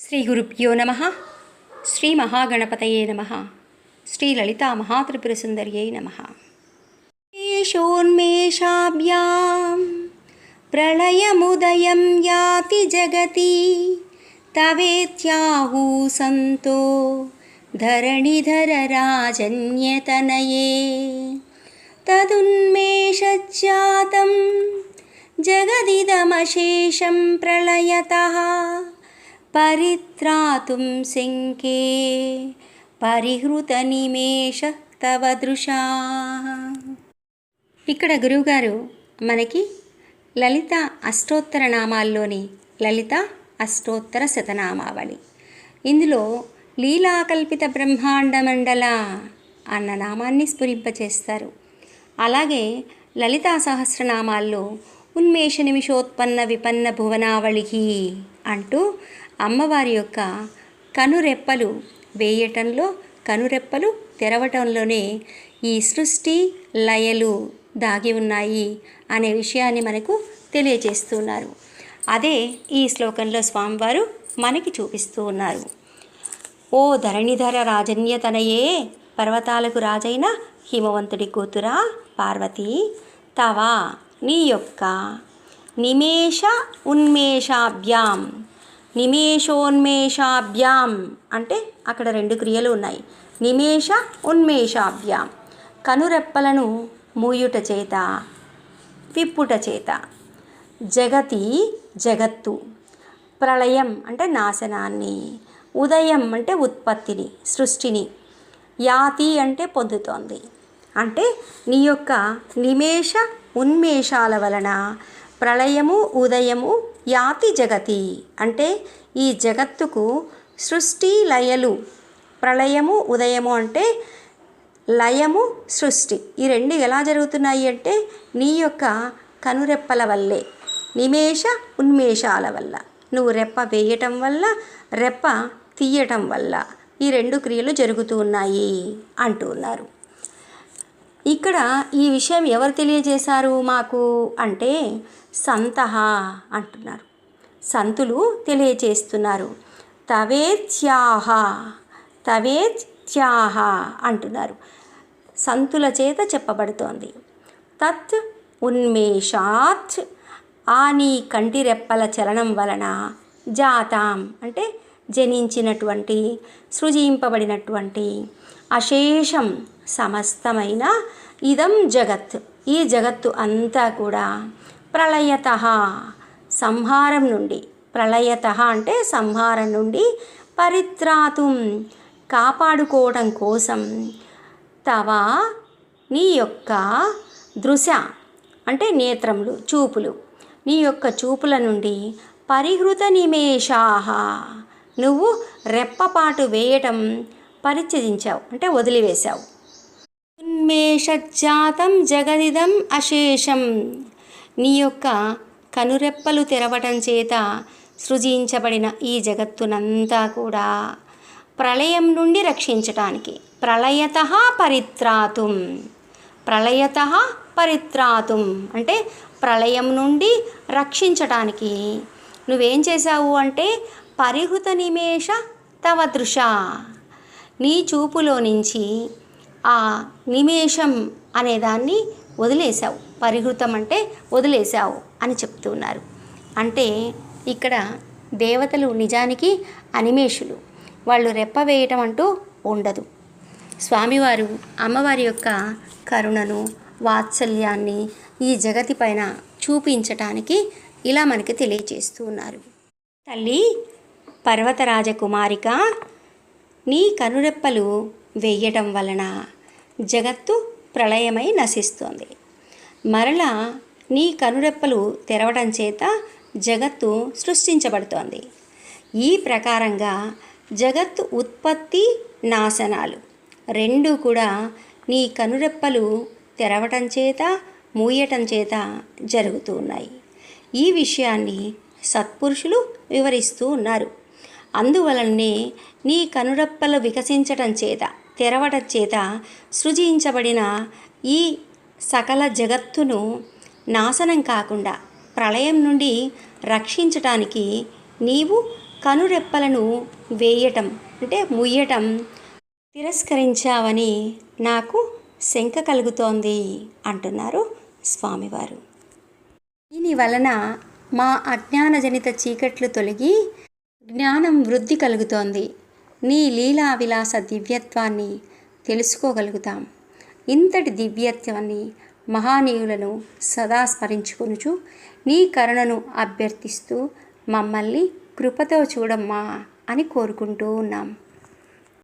శ్రీ గురుభ్యో నమ శ్రీ మహాగణపతయే నమ శ్రీ లలితా మహాత్రిపురసుందర్యై నమ ఏషోన్మేషాభ్యాం ప్రళయముదయం యాతి జగతి తవేత్యాహూ సంతో ధరణిధర రాజన్యతనయే తదున్మేషజ్జాతం జగదిదమశేషం ప్రళయతः పరిత్రాతుం శంకే పరిహృతనిమేష తవ దృశా. ఇక్కడ గురువుగారు మనకి లలిత అష్టోత్తర నామాల్లోని లలిత అష్టోత్తర శతనామావళి. ఇందులో లీలాకల్పిత బ్రహ్మాండ మండల అన్న నామాన్ని స్ఫురింపచేస్తారు. అలాగే లలితా సహస్రనామాల్లో ఉన్మేష నిమిషోత్పన్న విపన్న భువనావళికి అంటూ అమ్మవారి యొక్క కనురెప్పలు వేయటంలో కనురెప్పలు తెరవటంలోనే ఈ సృష్టి లయలు దాగి ఉన్నాయి అనే విషయాన్ని మనకు తెలియజేస్తున్నారు. అదే ఈ శ్లోకంలో స్వామివారు మనకి చూపిస్తూ ఉన్నారు. ఓ ధరణిధర రాజన్యతనయే పర్వతాలకు రాజైన హిమవంతుడి కూతురా పార్వతి తవా నీ యొక్క నిమేష ఉన్మేషాభ్యాం నిమేషోన్మేషాభ్యాం అంటే అక్కడ రెండు క్రియలు ఉన్నాయి. నిమేష ఉన్మేషాభ్యాం. కనురెప్పలను మూయుట చేత విప్పుట చేత. జగతి జగత్తు. ప్రళయం అంటే నాశనాన్ని. ఉదయం అంటే ఉత్పత్తిని సృష్టిని. యాతి అంటే పొందుతోంది. అంటే నీ యొక్క నిమేష ఉన్మేషాల వలన ప్రళయము ఉదయము యాతి జగతి అంటే ఈ జగత్తుకు సృష్టి లయలు ప్రళయము ఉదయము అంటే లయము సృష్టి. ఈ రెండు ఎలా జరుగుతున్నాయి అంటే నీ యొక్క కనురెప్పల వల్లే నిమేష ఉన్మేషాల వల్ల. నువ్వు రెప్ప వేయటం వల్ల రెప్ప తీయటం వల్ల ఈ రెండు క్రియలు జరుగుతూ ఉన్నాయి అంటూ ఉన్నారు. ఇక్కడ ఈ విషయం ఎవరు తెలియజేశారు మాకు అంటే సంతహ అంటున్నారు. సంతులు తెలియజేస్తున్నారు. తవేత్యాహ తవేత్యాహ అంటున్నారు. సంతుల చేత చెప్పబడుతోంది. తత్ ఉన్మేషాత్ ఆ నీ కంటి రెప్పల చలనం వలన జాతాం అంటే జనించినటువంటి సృజింపబడినటువంటి అశేషం సమస్తమైన ఇదం జగత్. ఈ జగత్తు అంతా కూడా ప్రళయత సంహారం నుండి. ప్రళయత అంటే సంహారం నుండి పరిత్రాతుం కాపాడుకోవడం కోసం తవ నీ యొక్క దృశ అంటే నేత్రములు చూపులు. నీ యొక్క చూపుల నుండి పరిహృత నిమేషాహ నువ్వు రెప్పపాటు వేయటం పరిచయించావు అంటే వదిలివేశావు. ఉన్మేషజాతం జగదిదం అశేషం. నీ యొక్క కనురెప్పలు తెరవటం చేత సృజించబడిన ఈ జగత్తునంతా కూడా ప్రళయం నుండి రక్షించటానికి ప్రళయత పరిత్రాతుం. ప్రళయత పరిత్రాతుం. అంటే ప్రళయం నుండి రక్షించటానికి. నువ్వేం చేశావు అంటే పరిహృత నిమేష తవ దృశ నీ చూపులో నుంచి ఆ నిమేషం అనేదాన్ని వదిలేశావు. పరిహృతం అంటే వదిలేశావు అని చెప్తున్నారు. అంటే ఇక్కడ దేవతలు నిజానికి అనిమేషులు. వాళ్ళు రెప్ప వేయటం అంటూ ఉండదు. స్వామివారు అమ్మవారి యొక్క కరుణను వాత్సల్యాన్ని ఈ జగతి పైన చూపించటానికి ఇలా మనకి తెలియజేస్తూ ఉన్నారు. తల్లి పర్వతరాజకుమారిక నీ కనురెప్పలు వేయటం వలన జగత్తు ప్రళయమై నశిస్తోంది. మరలా నీ కనురెప్పలు తెరవడం చేత జగత్తు సృష్టించబడుతోంది. ఈ ప్రకారంగా జగత్తు ఉత్పత్తి నాశనాలు రెండు కూడా నీ కనురెప్పలు తెరవటం చేత మూయటం చేత జరుగుతూ ఉన్నాయి. ఈ విషయాన్ని సత్పురుషులు వివరిస్తూ ఉన్నారు. అందువలనే నీ కనురెప్పలు వికసించటం చేత తెరవటం చేత సృజించబడిన ఈ సకల జగత్తును నాశనం కాకుండా ప్రళయం నుండి రక్షించటానికి నీవు కనురెప్పలను వేయటం అంటే ముయ్యటం తిరస్కరించావని నాకు శంక కలుగుతోంది అంటున్నారు స్వామివారు. దీని వలన మా అజ్ఞానజనిత చీకట్లు తొలగి జ్ఞానం వృద్ధి కలుగుతోంది. నీ లీలా విలాస దివ్యత్వాన్ని తెలుసుకోగలుగుతాం. ఇంతటి దివ్యత్వాన్ని మహానీయులను సదా స్మరించుకొనుచు నీ కరుణను అభ్యర్థిస్తూ మమ్మల్ని కృపతో చూడమ్మా అని కోరుకుంటూ ఉన్నాం.